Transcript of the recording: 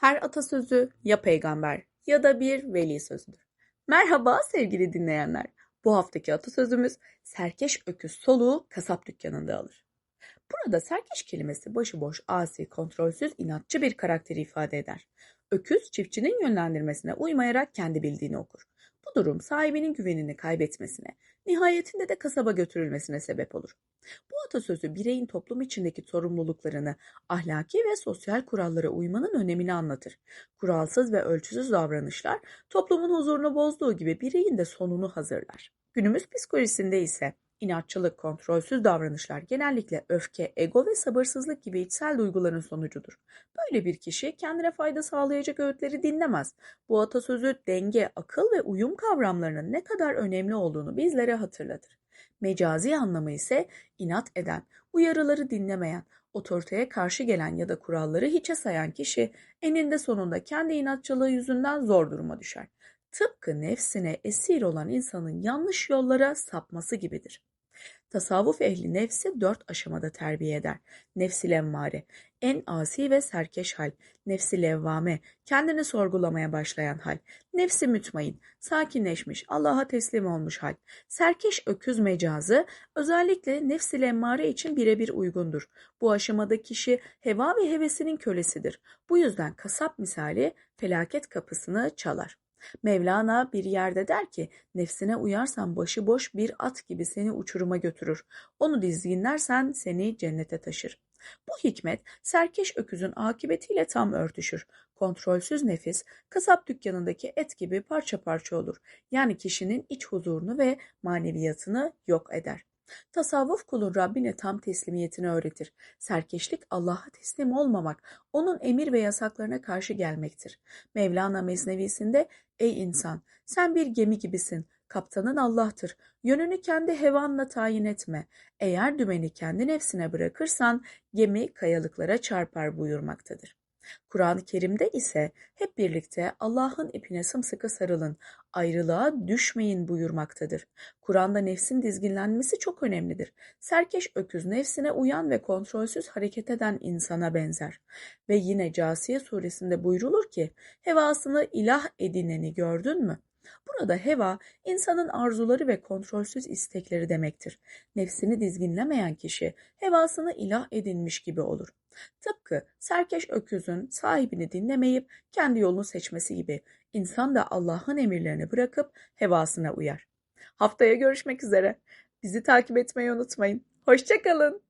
Her atasözü ya peygamber ya da bir veli sözüdür. Merhaba sevgili dinleyenler. Bu haftaki atasözümüz serkeş öküz soluğu kasap dükkanında alır. Burada serkeş kelimesi başıboş, asi, kontrolsüz, inatçı bir karakteri ifade eder. Öküz çiftçinin yönlendirmesine uymayarak kendi bildiğini okur. Bu durum sahibinin güvenini kaybetmesine, nihayetinde de kasaba götürülmesine sebep olur. Bu atasözü bireyin toplum içindeki sorumluluklarını, ahlaki ve sosyal kurallara uymanın önemini anlatır. Kuralsız ve ölçüsüz davranışlar toplumun huzurunu bozduğu gibi bireyin de sonunu hazırlar. Günümüz psikolojisinde ise İnatçılık, kontrolsüz davranışlar genellikle öfke, ego ve sabırsızlık gibi içsel duyguların sonucudur. Böyle bir kişi kendine fayda sağlayacak öğütleri dinlemez. Bu atasözü denge, akıl ve uyum kavramlarının ne kadar önemli olduğunu bizlere hatırlatır. Mecazi anlamı ise inat eden, uyarıları dinlemeyen, otoriteye karşı gelen ya da kuralları hiçe sayan kişi eninde sonunda kendi inatçılığı yüzünden zor duruma düşer. Tıpkı nefsine esir olan insanın yanlış yollara sapması gibidir. Tasavvuf ehli nefsi dört aşamada terbiye eder. Nefsi lemmare, en asi ve serkeş hal. Nefsi levvame, kendini sorgulamaya başlayan hal. Nefsi mütmain, sakinleşmiş, Allah'a teslim olmuş hal. Serkeş öküz mecazı özellikle nefsi lemmare için birebir uygundur. Bu aşamada kişi heva ve hevesinin kölesidir. Bu yüzden kasap misali felaket kapısını çalar. Mevlana bir yerde der ki, nefsine uyarsan başıboş bir at gibi seni uçuruma götürür. Onu dizginlersen seni cennete taşır. Bu hikmet serkeş öküzün akıbetiyle tam örtüşür. Kontrolsüz nefis kasap dükkanındaki et gibi parça parça olur. Yani kişinin iç huzurunu ve maneviyatını yok eder. Tasavvuf kulun Rabbine tam teslimiyetini öğretir. Serkeşlik Allah'a teslim olmamak, onun emir ve yasaklarına karşı gelmektir. Mevlana Mesnevisinde, ey insan sen bir gemi gibisin, kaptanın Allah'tır. Yönünü kendi hevanla tayin etme. Eğer dümeni kendi nefsine bırakırsan gemi kayalıklara çarpar buyurmaktadır. Kur'an-ı Kerim'de ise hep birlikte Allah'ın ipine sımsıkı sarılın, ayrılığa düşmeyin buyurmaktadır. Kur'an'da nefsin dizginlenmesi çok önemlidir. Serkeş öküz nefsine uyan ve kontrolsüz hareket eden insana benzer. Ve yine Casiye suresinde buyrulur ki, hevasını ilah edineni gördün mü? Burada heva, insanın arzuları ve kontrolsüz istekleri demektir. Nefsini dizginlemeyen kişi, hevasını ilah edinmiş gibi olur. Tıpkı serkeş öküzün sahibini dinlemeyip kendi yolunu seçmesi gibi insan da Allah'ın emirlerini bırakıp hevasına uyar. Haftaya görüşmek üzere. Bizi takip etmeyi unutmayın. Hoşçakalın.